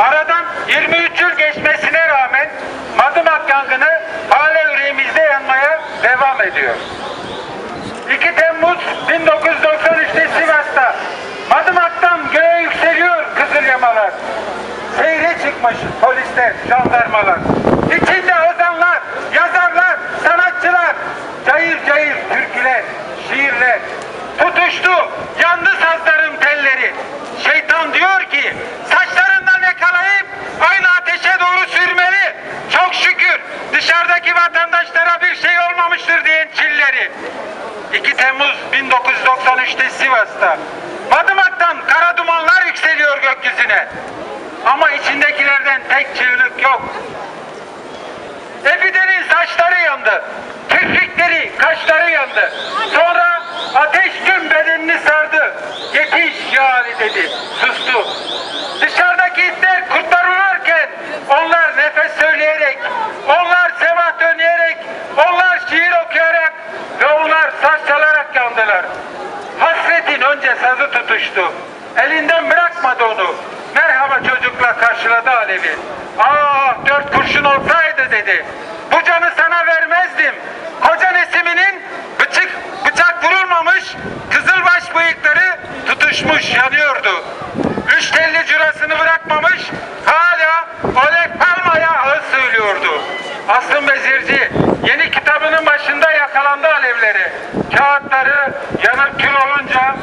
Aradan 23 yıl geçmesine rağmen Madımak yangını hala yüreğimizde yanmaya devam ediyor. 2 Temmuz 1993'te Sivas'ta Madımak'tan göğe yükseliyor Kızılyamalar. Seyre çıkmış polisler, jandarmalar. İçinde çilleri. 2 Temmuz 1993'te Sivas'ta. Madımak'tan kara dumanlar yükseliyor gökyüzüne. Ama içindekilerden tek çığlık yok. Efide'nin saçları yandı. Kirpikleri, kaşları yandı. Sonra ateş tüm bedenini sardı. Yetiş ya dedi. Sustu. Yandılar. Hasretin önce sazı tutuştu. Elinden bırakmadı onu. Merhaba çocukla karşıladı Alevi. Ah dört kurşun olsaydı dedi. Bu canı sana vermezdim. Koca Nesimi'nin bıçak, bıçak vurulmamış kızılbaş bıyıkları tutuşmuş yanıyordu. Üç telli cürasını bırakmamış hala Oleg Palma'ya ağız söylüyordu. Aslım Bezirci yeni lamba alevleri, kağıtları yanıp kül olunca